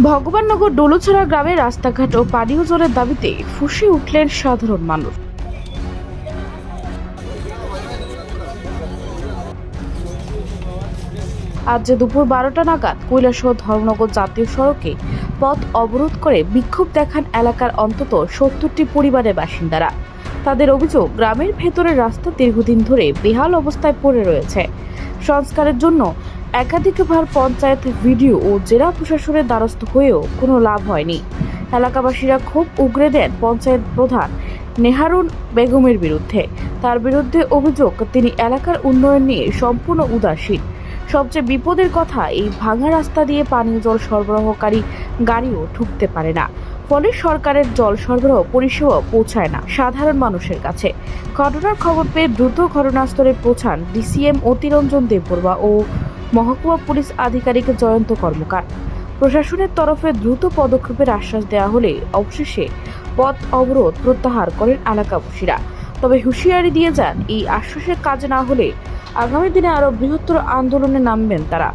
ভগবাননগর ডোলছড়া গ্রামে রাস্তাঘাট ও পানীয় জলের দাবিতে ফুসে উঠলেন সাধারণ মানুষ। আজ দুপুর বারোটা নাগাদ কৈলাসহ ধর্মনগর জাতীয় সড়কে পথ অবরোধ করে বিক্ষোভ দেখান এলাকার অন্তত সত্তরটি পরিবারের বাসিন্দারা। তাদের অভিযোগ, গ্রামের ভেতরের রাস্তা দীর্ঘদিন ধরে বেহাল অবস্থায় পড়ে রয়েছে। সংস্কারের জন্য একাধিকবার পঞ্চায়েত ভিডিও ও জেলা প্রশাসনের দ্বারস্থ হয়েও কোনো লাভ হয়নি। এলাকাবাসীরা ক্ষোভ উগরে দেন পঞ্চায়েত প্রধান নেহারুন বেগমের বিরুদ্ধে। তার বিরুদ্ধে অভিযোগ, তিনি এলাকার উন্নয়ন নিয়ে সম্পূর্ণ উদাসীন। সবচেয়ে বিপদের কথা, এই ভাঙা রাস্তা দিয়ে পানীয় জল সরবরাহকারী গাড়িও ঢুকতে পারে না। ফলে সরকারের জল সরবরাহ পরিষেবা পৌঁছায় না সাধারণ মানুষের কাছে। ঘটনার খবর পেয়ে দ্রুত ঘটনাস্থলে পৌঁছান ডিসিএম অতিরঞ্জন দেববর্মা ও মহকুমা পুলিশ আধিকারিক জয়ন্ত কর্মকার। প্রশাসনের তরফে দ্রুত পদক্ষেপের আশ্বাস দেওয়া হলে অবশেষে পথ অবরোধ প্রত্যাহার করেন এলাকাবাসীরা। তবে হুঁশিয়ারি দিয়ে যান, এই আশ্বাসের কাজ না হলে আগামী দিনে আরও বৃহত্তর আন্দোলনে নামবেন তারা।